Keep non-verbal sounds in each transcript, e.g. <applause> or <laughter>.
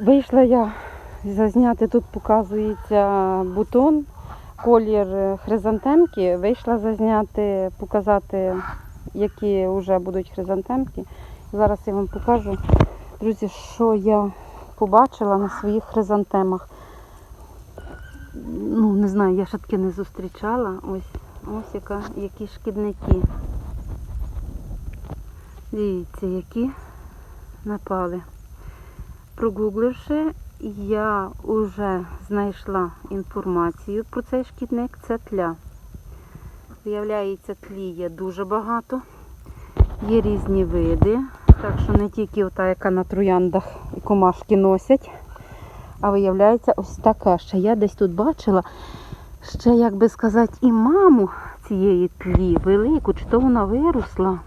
Вийшла я зазняти, тут показується бутон, колір хризантемки. Вийшла зазняти, показати, які вже будуть хризантемки. Зараз я вам покажу, друзі, що я побачила на своїх хризантемах. Ну, не знаю, я ще таки не зустрічала. Ось, ось яка, які шкідники. Дивіться, які напали. Прогугливши, я вже знайшла інформацію про цей шкідник. Це тля. Виявляється, тлі є дуже багато. Є різні види. Так що не тільки ота, яка на трояндах і комашки носять, а виявляється ось така. Ще я десь тут бачила, ще, як би сказати, і маму цієї тлі велику, чи то вона виросла.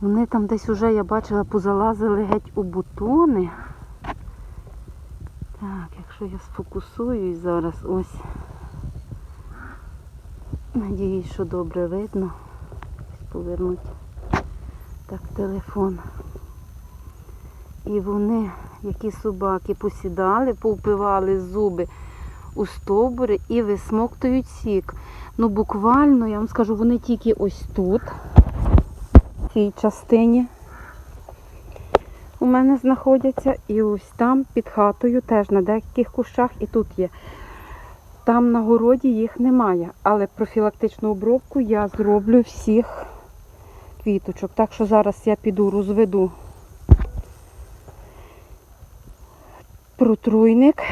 Вони там десь уже, я бачила, позалазили геть у бутони. Так, якщо я сфокусуюсь зараз, ось. Надіюсь, що добре видно. Ось повернуть так телефон. І вони, які собаки, посідали, повпивали зуби у стовбури і висмоктують сік. Ну буквально, я вам скажу, вони тільки ось тут, в частині у мене знаходяться. І ось там під хатою теж на деяких кущах і тут є. Там на городі їх немає, але профілактичну обробку я зроблю всіх квіточок. Так що зараз я піду розведу протруйник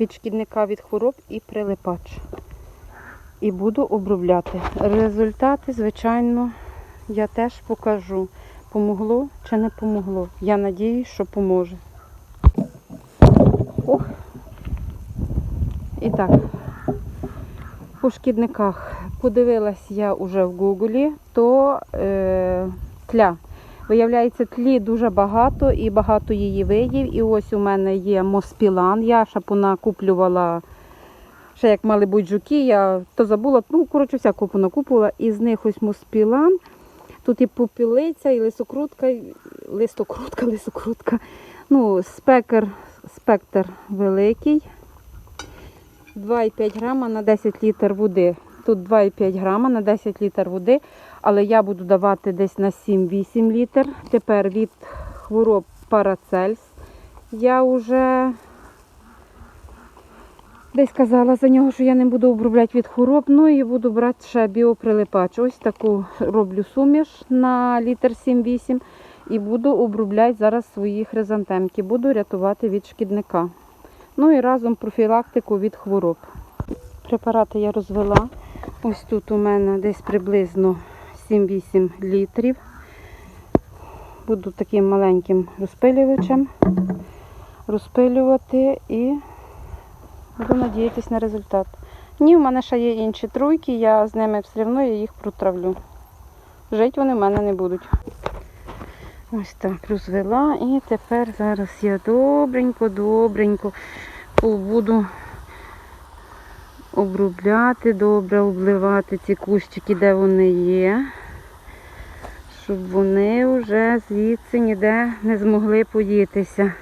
від шкідника від хвороб і прилипач. І буду обробляти. Результати, звичайно, я теж покажу. Помогло чи не помогло. Я надіюсь, що поможе. Ох. І так, по шкідниках подивилась я вже в Гуглі, то е, тля. Виявляється, тлі дуже багато і багато її видів. І ось у мене є моспілан. Я ще понакуплювала, ще як мали бути жуки, я то забула, ну, коротше, всяку понакупувала. І з них ось моспілан. Тут і попілиця, і лисокрутка, і листокрутка, <laughs> лисокрутка. Ну, спекер, спектр великий. 2,5 грама на 10 літр води. Тут 2,5 грама на 10 літр води, але я буду давати десь на 7-8 літр. Тепер від хвороб парацельс. Я вже десь казала за нього, що я не буду обробляти від хвороб, ну і буду брати ще біоприлипач. Ось таку роблю суміш на літр 7-8 і буду обробляти зараз свої хризантемки. Буду рятувати від шкідника. Ну і разом профілактику від хвороб. Препарати я розвела. Ось тут у мене десь приблизно 7-8 літрів. Буду таким маленьким розпилювачем розпилювати і буду надіятися на результат. Ні, в мене ще є інші труйки, я з ними все одно їх протравлю. Жити вони в мене не будуть. Ось так розвела і тепер зараз я добренько, добренько буду обробляти, добре обливати ці кущики, де вони є, щоб вони вже звідси ніде не змогли подітися.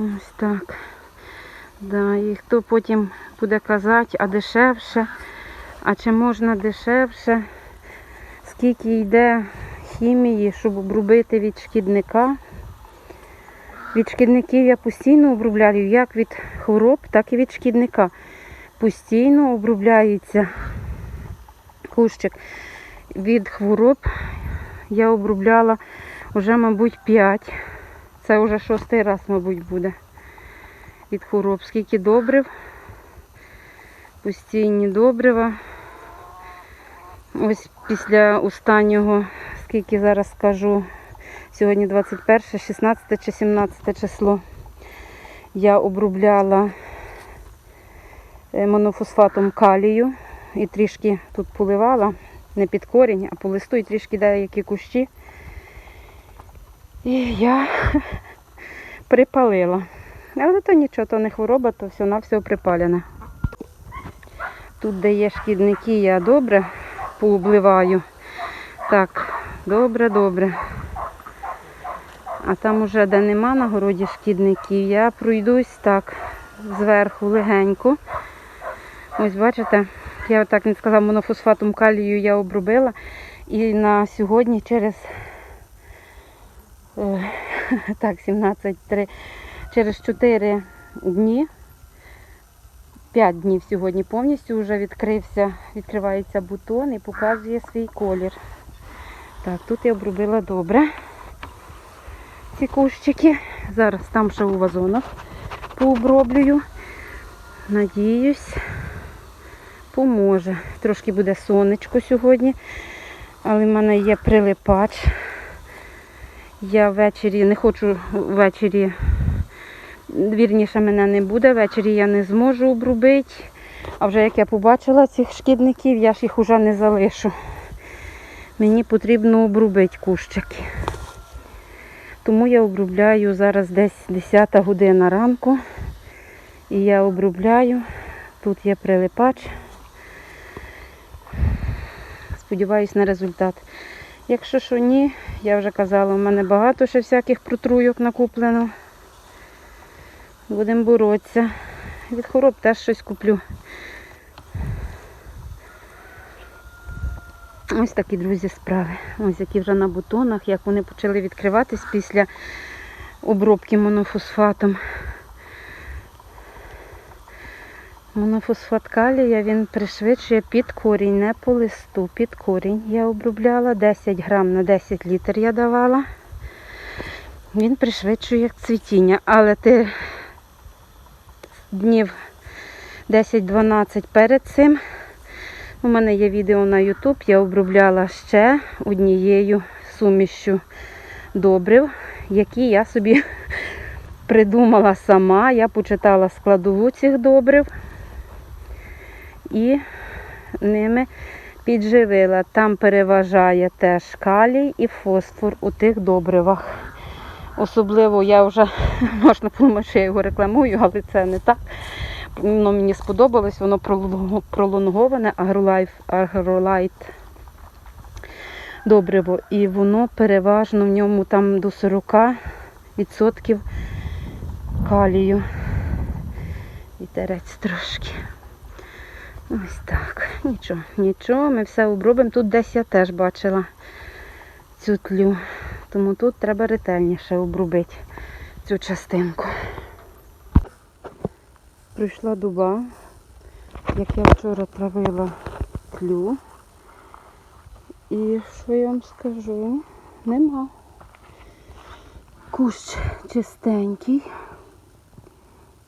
Ось так. Да, і хто потім буде казати, а дешевше, а чи можна дешевше, скільки йде хімії, щоб обробити від шкідника. Від шкідників я постійно обробляю як від хвороб, так і від шкідника. Постійно обробляється кущик. Від хвороб я обробляла вже, мабуть, 5. Це вже шостий раз, мабуть, буде. Від хвороб. Скільки добрив, постійні добрива. Ось після останнього, скільки зараз скажу, Сьогодні 21, 16 чи 17 число. Я обробляла е, монофосфатом калію і трішки тут поливала, не під корінь, а по листу і трішки деякі кущі. І я припалила. Але то нічого, то не хвороба, то все на все припалене. Тут, де є шкідники, я добре пообливаю. Так, Добре, добре. А там уже, де нема на городі шкідників, я пройдусь так зверху легенько. Ось бачите, я так не сказав, монофосфатом калію я обробила. І на сьогодні через <laughs> так, 17, через 4 дні, 5 днів сьогодні повністю вже відкрився, відкривається бутон і показує свій колір. Так, тут я обробила добре ці кущики. Зараз там ще у вазонах пооброблюю. Надіюсь, поможе. Трошки буде сонечко сьогодні, але в мене є прилипач. Я ввечері не хочу ввечері, вірніше мене не буде, ввечері я не зможу обробити. А вже як я побачила цих шкідників, я ж їх уже не залишу. Мені потрібно обробити кущики. Тому я обробляю зараз десь 10 година ранку. І я обробляю. Тут є прилипач. Сподіваюсь на результат. Якщо що ні, я вже казала, у мене багато ще всяких протруйок накуплено. Будемо боротися. Від хвороб теж щось куплю. Ось такі, друзі, справи. Ось які вже на бутонах, як вони почали відкриватись після обробки монофосфатом. Монофосфат калія він пришвидшує під корінь, не по листу, під корінь. Я обробляла 10 грам на 10 літр я давала. Він пришвидшує цвітіння, але ти днів 10-12 перед цим. У мене є відео на YouTube, я обробляла ще однією сумішю добрив, які я собі <laughs> придумала сама. Я почитала складову цих добрив і ними підживила. Там переважає теж калій і фосфор у тих добривах. Особливо я вже <laughs> можна подумати, що я його рекламую, але це не так. Воно мені сподобалось, воно пролонговане агролайф, агролайт добриво. І воно переважно в ньому там до 40% калію. Вітерець трошки. Ось так. Нічого, нічого, ми все обробимо. Тут десь я теж бачила цю тлю. Тому тут треба ретельніше обробити цю частинку. Прийшла дуба, як я вчора травила тлю. І що я вам скажу? Нема. Кущ чистенький.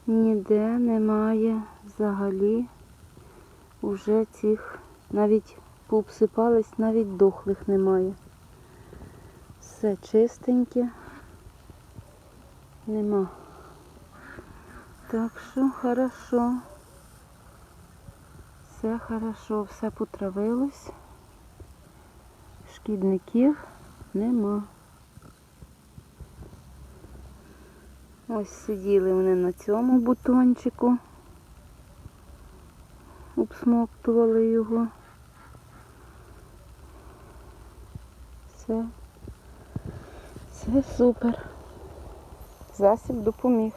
Ніде немає взагалі уже цих, навіть пообсипались, навіть дохлих немає. Все чистеньке. Нема. Так що хорошо. Все хорошо, все потравилось. Шкідників нема. Ось сиділи вони на цьому бутончику. Обсмоктували його. Все. Все супер. Засіб допоміг.